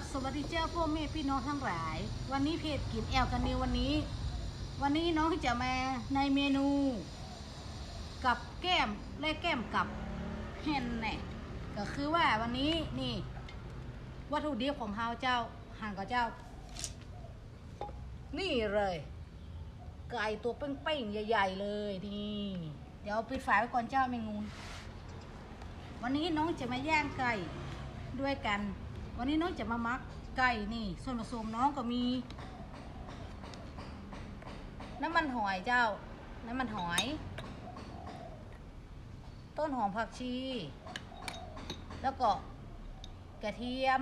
กับสวัสดีเจ้าพ่อแม่พี่น้องทั้งหลาย วันนี้เพจกินแอลกันนิววันนี้ วันนี้น้องจะมาในเมนู กับแก้มและแก้มกับเฮนแน่ก็คือว่าวันนี้นี่ วัตถุดิบของเฮาเจ้าห่างกับเจ้า นี่เลยไก่ตัวเป้งๆใหญ่ ๆ เลยนี่เดี๋ยวปิดฝาไว้ก่อนเจ้าแมงงูวันนี้น้องจะมาย่างไก่ด้วยกัน วันนี้น้องจะมามักไก่นี่ ส่วนผสมน้องก็มี น้ำมันหอยเจ้า น้ำมันหอย ต้นหอมผักชี แล้วก็กระเทียม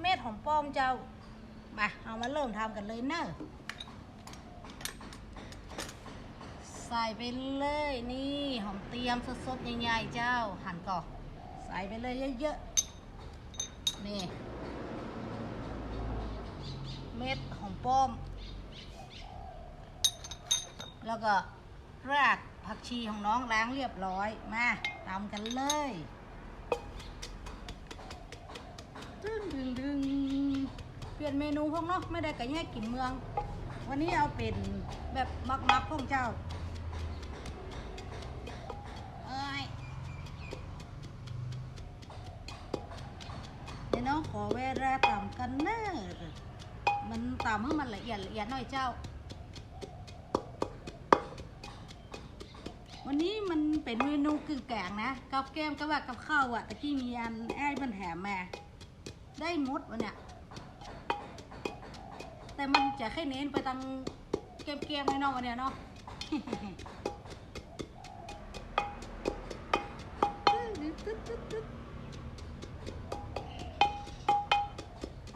เม็ดหอมป้อมเจ้า มา เอามาเริ่มทำกันเลยเนอะใส่ไปเลยนี่หอมเตรียมสดๆใหญ่ๆเจ้าหั่นก่อน ใส่ไปเลยเยอะๆ นี่ เม็ดหอมป้อม แล้วก็รากผักชีของน้องล้างเรียบร้อย มาตามกันเลยดึงดึงดึงเปลี่ยนเมนูพวกเนาะไม่ได้กะแยกกินเมือง วันนี้เอาเป็นแบบมักๆพวกเจ้า เน้องขอเวลาต่ำกันเนอะมันต่ำให้มันละเอียดละเอียดหน่อยเจ้า วันนี้มันเป็นเมนูกึ่งแกงนะกับแก้มกับว่ากับข้าวอะตะกี้มีอันไอ้มันแถมมาได้มดวะเนี่ยแต่มันจะแค่เน้นไปตังเกมๆในนอกวันเนี้ยเนาะ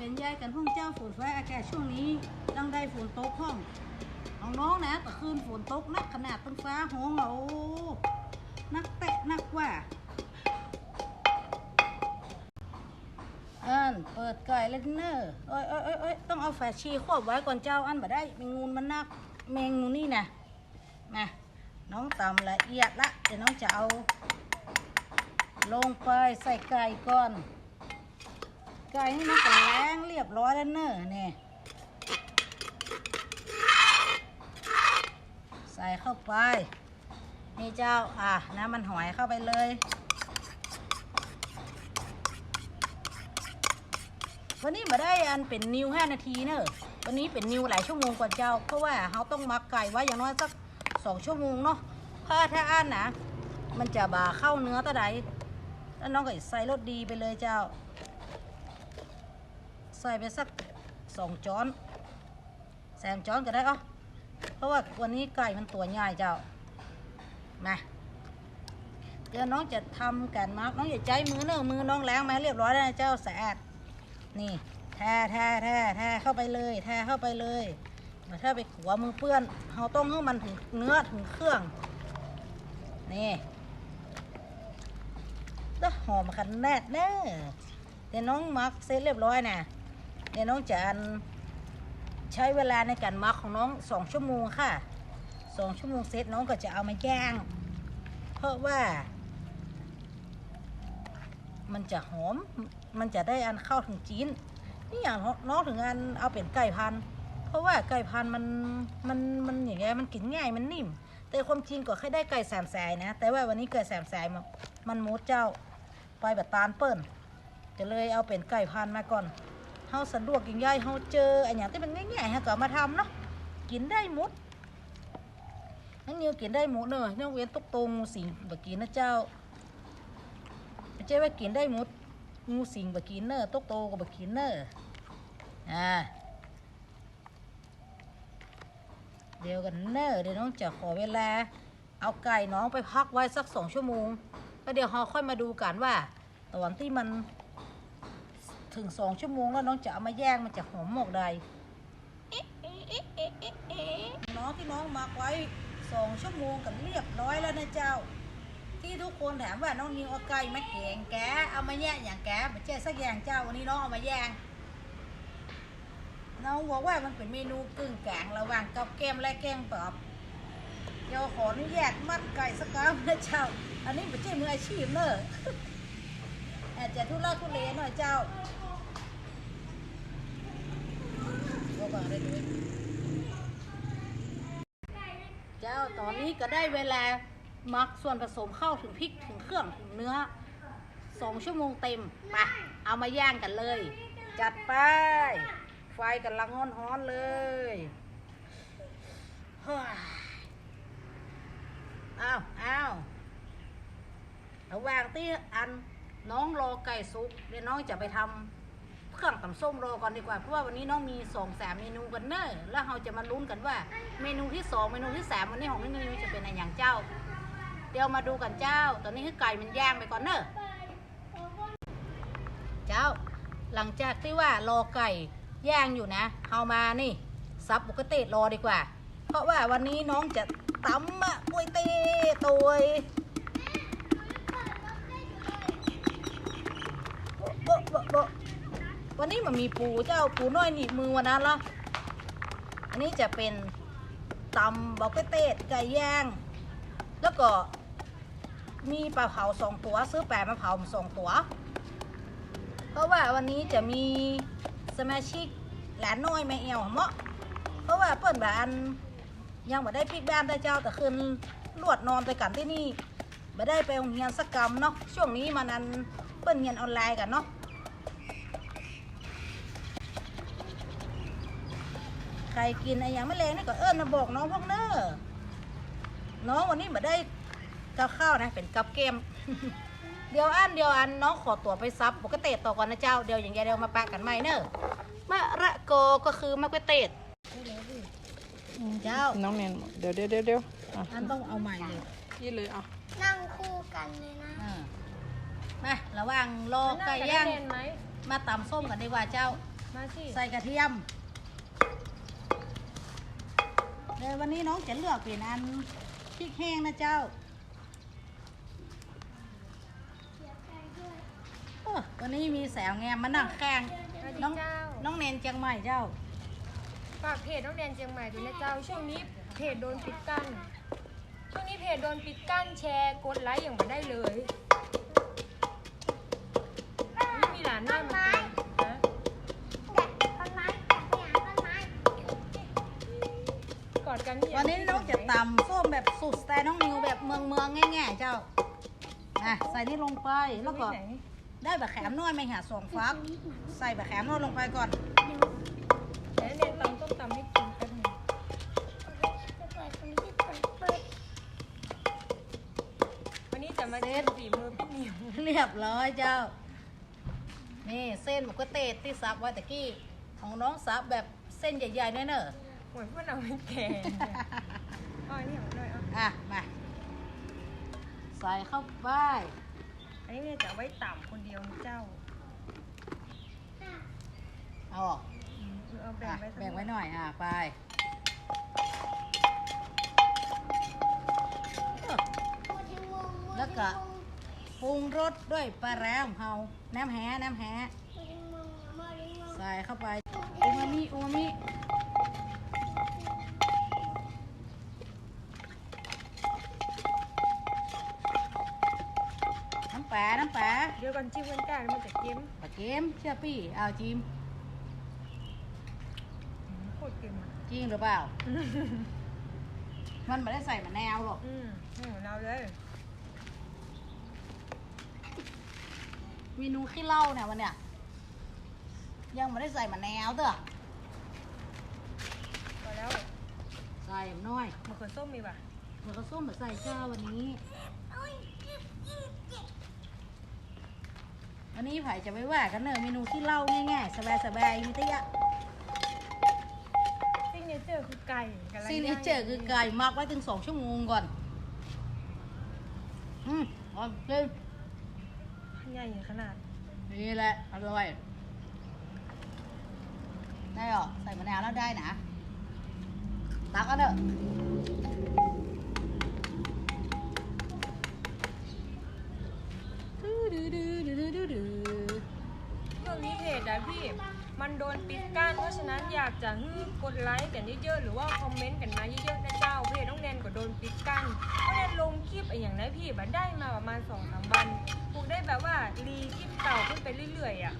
เป็นยายกันห้องเจ้าฝนฟ้าอากาศช่วงนี้ต้องได้ฝนตกห้องของน้องนะแต่คืนฝนตกนักขนาดตั้งฟ้าห้องเรานักแตะนักว่าอันเปิดไก่เลยเนอร์เอ้ยเอ้ยเอ้ยเอ้ยต้องเอาแฟชีควบไว้ก่อนเจ้าอันบ่ได้แมงงูมันนักแมงงูนี่นะนะน้องตำละเอียดละเดี๋ยวน้องจะเอา ลงไปใส่ไก่ก่อน ไก่นี่มันก็แล้งเรียบร้อยแล้วเนอะนี่ยใส่เข้าไป นี่เจ้า อะน้ำมันหอยเข้าไปเลยวันนี้มาได้อันเป็นนิวห้านาทีเนอะวันนี้เป็นนิวหลายชั่วโมงกว่าเจ้า เพราะว่าเขาต้องมักไก่ไว้อย่างน้อยสักสองชั่วโมงเนาะเพราะถ้าอันนะ มันจะบาเข้าเนื้อตะไดแล้วน้องก็ใส่รสดีไปเลยเจ้า ใส่ไปสักสองช้อนแซมช้อนก็ได้อ๋อเพราะว่าวันนี้ไก่มันตัวใหญ่เจ้ามาเดี๋ยวน้องจะทำกันมาร์กน้องอย่าใจมือเนอะมือน้องล้างมาเรียบร้อยแล้วนะเจ้าสะอาดนี่แท้แท้แท้แท้เข้าไปเลยแท้เข้าไปเลยมาถ้าไปขัวมือเปื้อนเราต้องให้มันถึงเนื้อถึงเครื่องนี่ก็หอมขันแนดเนอะเดี๋ยวน้องมักเสร็จเรียบร้อยนะ เดี๋ยน้องจะอันใช้เวลาในการมักของน้องสองชั่วโมงค่ะสองชั่วโมงเสร็จน้องก็จะเอามาย่าง เพราะว่า มันจะหอมมันจะได้อันเข้าถึงจีนนี่อย่างน้องถึงอันเอาเป็นไก่พัน เพราะว่าไก่พันมันมันมันอย่างเงี้ยมันกินง่ายมันนิ่ม แต่ความจริงก็แค่ได้ไก่แสมสายนะ แต่ว่าวันนี้ไก่แสมสายมันมันมูดเจ้าไปแบบตาลเปิ้ลจะเลยเอาเป็นไก่พันมาก่อนาสะดวกกินง่ายเฮาเจออันอย่างที่มันง่ายๆฮะก็มาทำเนาะกินได้หมดนั่นนิวกินได้หมดเนอะน้องเว้นตุกตรงงูสิงบกินนะเจ้าไม่ใช่ว่ากินได้หมดงูสิงบกินเนอร์ตกโตก็บกินเนอร์อ่าเดี๋ยวกันเนอร์เดี๋ยวน้องจะขอเวลา เอาไก่น้องไปพักไว้สักสองชั่วโมงแล้วเดี๋ยวเราค่อยมาดูกันว่าตอนที่มัน ถึงสองชั่วโมงแล้วน้องจะเอามาแย่งมันจะหอมหมกใดน้องที่น้องมักไว้สองชั่วโมงกันเรียบร้อยแล้วนะเจ้า ที่ทุกคนถามว่าน้องนิวเอาไก่มาแกงแกเอามาแย่งอย่างแกม่ใช่สักอย่างเจ้าวันนี้น้องเอามาแย่งน้องบอกว่ามันเป็นเมนูกึ่งแกงระหว่างกับแก้มและแกงปอบเดี๋ยวขออนุญาตมัดไก่สักครั้งนะเจ้า อันนี้ไม่ใช่มืออาชีพเนอะอาจจะทุลักทุเลหน่อยเจ้า เจ้าตอนนี้ก็ได้เวลาหมักส่วนผสมเข้าถึงพริกถึงเครื่องถึงเนื้อสองชั่วโมงเต็มไปเอามาย่างกันเลย จัดไป ไฟกำลังฮ้อนๆเลยเฮ้ยอ้าวอ้าวระหว่างที่อันน้องรอไก่สุกเดี๋ยวน้องจะไปทำ เครื่องตำส้มรอก่อนดีกว่าเพราะว่าวันนี้น้องมีสองสามเมนูกันเนอะแล้วเราจะมาลุ้นกันว่าเมนูที่สองเมนูที่สามวันนี้ของน้องนิวจะเป็นอะไรอย่างเจ้า เดี๋ยวมาดูกันเจ้า ตอนนี้คือไก่มันย่างไปก่อนเนอะเจ้า หลังจากที่ว่ารอไก่ย่างอยู่นะเอามานี่ซับปกติรอดีกว่า เพราะว่าวันนี้น้องจะตำอะกล้วยเต้ตัวโบ๊ะโบ๊ะโบ๊ะ วันนี้มันมีปูเจ้าปูน้อยหนีบมือวันนั้นละอันนี้จะเป็นตำบอกเต้ไก่ย่าง แล้วก็มีปลาเผาสองตัว ซื้อแปะมาเผาสองตัว เพราะว่าวันนี้จะมีสมาชิกหลานน้อยแม่เอวเหมาะเพราะว่าเปิ้นบานยังบ่ได้ปิกบ้านได้เจ้าแต่คืนลวดนอนไปกันที่นี่บ่ได้ไปโรงเรียนสักกรรมเนาะช่วงนี้มันอันเปิ้นเรียนออนไลน์กันเนาะ ใครกินอะไรอย่างไม่เลงนี่ก็เอิ้นมาบอกน้องพวกเนอน้องวันนี้บ่ได้กับข้าวนะ เป็นกับเกม เดี๋ยวอันเดียวอันน้องขอตัวไปซับปกติต่อก่อนนะเจ้าเดี๋ยวอย่างเงี้ยเดี๋ยวมาปะกันใหม่เนอะมะระโกก็คือมะกวยเตดเจ้าน้องเนนบอกเดี๋ยวเดี๋ยวเดี๋ยวเดี๋ยวอะอันต้องเอาใหม่เลยยี่เลยอะนั่งคู่กันเลยนะอ่ามาระหว่างรอไก่ย่างเรียนไหมมาตำส้มกันดีกว่าเจ้ามาสิใส่กระเทียม เดี๋ยววันนี้น้องจะเลือกเป็นอันพริกแห้งนะเจ้าโอ้วันนี้มีแสวแงมมานั่งแข่งสวัสดีน้องเจ้าน้องเนนเจียงใหม่เจ้า ฝากเพจน้องแดนเชียงใหม่ด้วยนะเจ้า ช่วงนี้เพจโดนปิดกั้น ช่วงนี้เพจโดนปิดกั้นแชร์กดไลค์อย่างไม่ได้เลยไม่มีหลานหน้ามาเลยน กอดกันที่วันนี้น้องจะตำส้มแบบสุดสไตล์น้องนิวแบบเมืองเมืองๆง่ายๆเจ้าอะใส่นี่ลงไปแล้วก็ไหนได้บะแขมน้อยไหมหาสองฟัก ใส่บะแขมน้อยลงไปก่อนไหนเรียนตำต้มตำให้กินแป๊บหนึงจะเปิดตรงที่เปิดเปิดวันนี้จะมาเช็ดฝีมือพี่นิวเรียบร้อยเจ้า นี่เส้นหมูกระเตดที่ซับไว้ตะกี้ของน้องซับแบบเส้นใหญ่ๆเนอะ เนอะเหมือนพวกเราไม่แก่เนี่ยเอาอันนี้ของหน่อยเอาอะ มา ใส่เข้าไป อันนี้เนี่ยจะเอาไว้ต่ำคนเดียวนะเจ้าเอาออกอืมเอาแบ่งอะไว้สักแบ่งไว้หน่อย อะ ไปเออมือที่มุมมือแล้วก็ปรุงรสด้วยปลาแร้ของเฮา น้ำแห้น้ำแห้มือที่มุมมือที่มุมใส่เข้าไปอูมามิอูมามิ ดี๋ยวก่อนจิ้มกันจ้าแล้วมันจะเค็มปลาเกมเชื่อพี่เอาจิมอืมโคตรเค็มอะจริงหรือเปล่า มันไม่ได้ใส่มะนาวหรอกอืมนี่ของเราเลยเมนูขี้เหล้าเนี่ยวันเนี้ยยังไม่ได้ใส่มะนาวเด้อพอแล้วใส่น้อยมะเขือส้มมีป่ะแล้วก็ส้มมาใส่เจ้าวันนี้ วันนี้ไผ่จะไม่ว่ากันเนอะเมนูขี้เหล้าง่ายๆ สบายๆมิตยะซิกเนเจอร์คือไก่กำลังซีเนย่างเจอร์คือไก่หมักไว้ถึงสองชั่วโมงก่อน อืมเอ๋อเล่นใหญ่ขนาด นี่แหละอร่อย ได้หรอใส่มะนาวแล้วได้นะตักกันเถอะ ดือดือดือดือดื้อดื้อช่วงนี้เพจอะพี่ มันโดนปิดกั้นเพราะฉะนั้นอยากจะให้กดไลค์กันเยอะๆหรือว่าคอมเมนต์กันมาเยอะๆนะเจ้าเพจน้องแนนก็โดนปิดกั้นเพราะแนนลงคลิปไอ้อย่างนี้พี่บัดได้มาประมาณสองสามวันพวกได้แบบว่ารีคลิปเต่าขึ้นไปเรื่อยๆอะ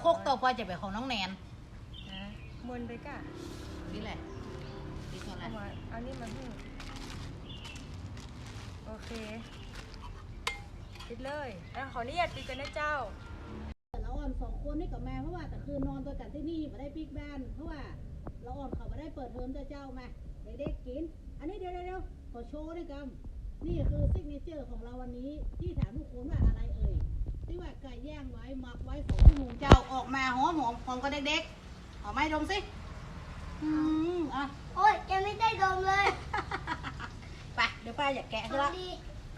โคกต่อไปจะเป็นของน้องแนนนะมวนไปก่ะนี่แหละนี่ก่อนเอาละมาเอานี่มาให้โอเคปิดเลยอะขออนุญาตปิดกันนะเจ้าเราอ่อนสองคนนี่กับแม่เพราะว่าแต่คืนนอนตัวกันที่นี่มาได้ปิกบ้านเพราะว่าเราอ่อนเขามาได้เปิดเทอมแต่เจ้ามาเด็กๆกิน อันนี้เดี๋ยวเดี๋ยวขอโชว์ด้วยกันนี่คือซิกเนเจอร์ของเราวันนี้ที่ถามทุกคนว่าอะไรเอ่ยที่ว่าไก่ย่างไว้หมักไว้สองชั่วโมงเจ้า ออกมาหอมหอมหอมก็เด็กๆเอาไม้ดมสิอืมอะโอ้ยยังไม่ได้ดมเลยไปเดี๋ยวป้าอยากแกะให้ละดี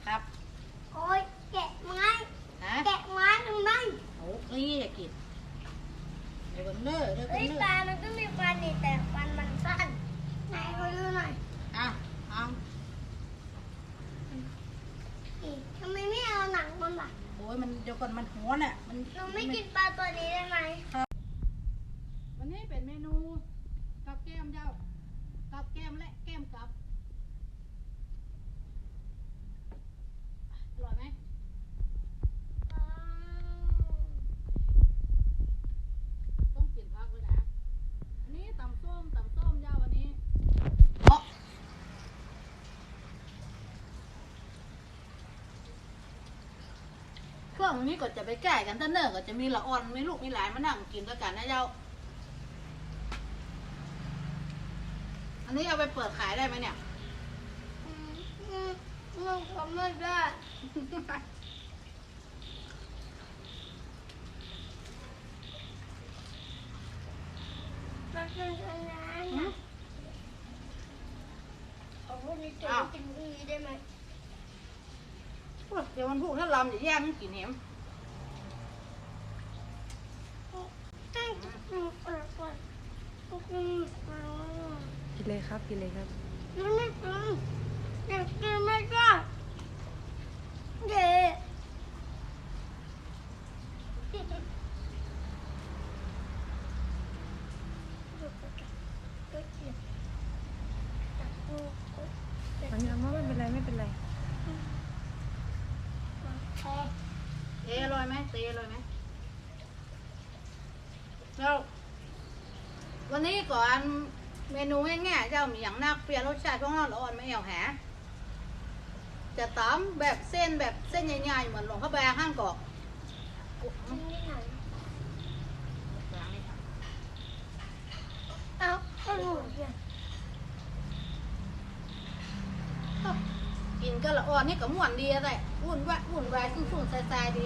ครับโอ้ยแกะไม้ฮะแกะไม้ทำไมโอ้นี่อยากกินเดี๋ยวเบิ่งเด้อเดี๋ยวเฮ้เบิ่ยงเด้ปอลามันก็มีฟันนี่แต่ฟันมันสั้นไหนขอดูหน่อยอะเอาอีกทำไมไม่เอาหนังมันล่ะโอ้ยมันเดี๋ยวก่อนมันหัวน่ะมันหนูไม่กินปลาตัวนี้ได้ไหมวันนี้เป็นเมนูกับแก้มเจ้ากับแก้มและแก้มกับอร่อยไหมต้องกินพักเลยนะ อันนี้ตำส้มตำส้มเจ้าวันนี้เพราะ ช่วงนี้ก็จะไปแก่กันเต้นเนอร์ก็จะมีละอ่อนมีลูกมีหลานมานั่งกินด้วยกันนะเจ้า อันนี้เอาไปเปิดขายได้ไหมเนี่ยอืมอืมมันก็ไม่ได้ มันเป็นอะไรนะเอาพวกนี้เก็บไว้กินพรุ่งนี้ได้ไหม เดี๋ยวมันพูดถ้าลำจะแย่งกินเหมตั้งอืมเออก่อนอืมอืมกินเลยครับกินเลยครับยังไม่กินยังกินไม่ได้เด็กจับกู อันนี้ไม่เป็นไรไม่เป็นไร เอ๊ะเออร่อยไหมเตอร่อยไหมแล้ววันนี้ก่อนเมนูง่ายๆเจ้ามีอย่างนักเปลี่ยนรสชาติของเราละอ่อนไม่เอาหาจะตำแบบเส้นแบบเส้นใหญ่ๆเหมือนหลวงพระแบงห้างกอกกินที่ไหนล้างนี่ค่ะเอา เอาหนูเนี่ยกินก็ละอ่อนนี่ก็ม่วนดีอะไรวุ่นวายวุ่นวายสุ่นๆใสๆดี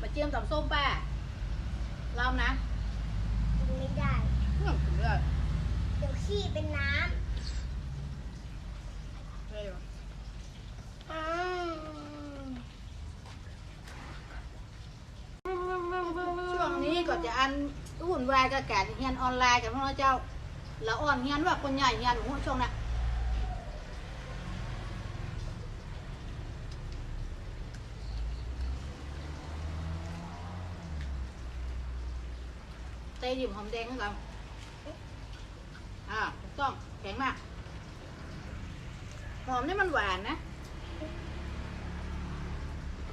มาเจียมตำส้มป้าลำนะกินไม่ได้อืมถึงเลยเดี๋ยวขี้เป็นน้เลยำอืมช่วงนี้ก็จะอันวุ่นวายกับการเรียนออนไลน์กับพวกเราเจ้า ละอ่อนเรียนว่าคนใหญ่เรียนหัวช่วงน่ะเตยดิ่มหอมแดงกันก่อนอ่าถูกต้องแข็งมาก หอมนี่มันหวานนะ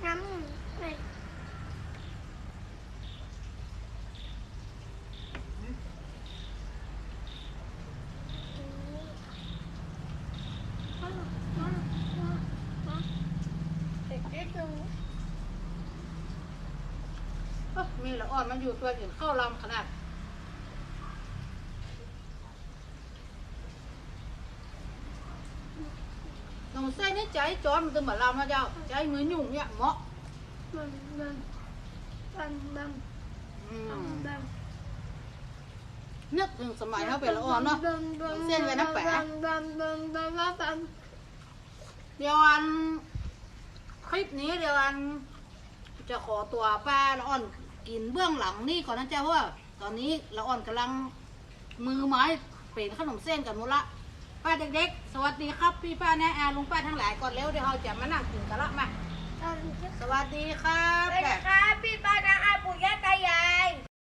น้ำไหน มีละอ่อนมันอยู่ตัวอื่นเข้าลำขนาดน้องไส้นี่ใจจอนมันตึงแบบลำนะเจ้าใจมือหยุ่งเนี่ยเหมาะมันมันมันมันอืมันมมันนึกถึงสมัยเขาเป็นละอ่อนเนาะเส้นไว้น้ำแปะบันบันบันบันบันเดี๋ยวอันคลิปนี้เดี๋ยวอันจะขอตัวป้าละอ่อน กินเบื้องหลังนี่ก่อนนะเจ้าเพราะว่า ตอนนี้ละอ่อนกำลังมือไม้เป็นขนมเส้นกันหมดละป้าเด็กๆ สวัสดีครับพี่ป้าแน่อาลุงป้าทั้งหลายก่อนเร็วเดี๋ยวเราจะมานั่งกินกันละมาตอนนี้สวัสดีครับ สวัสดีครับพี่ป้านาอาปู่ย่าตายาย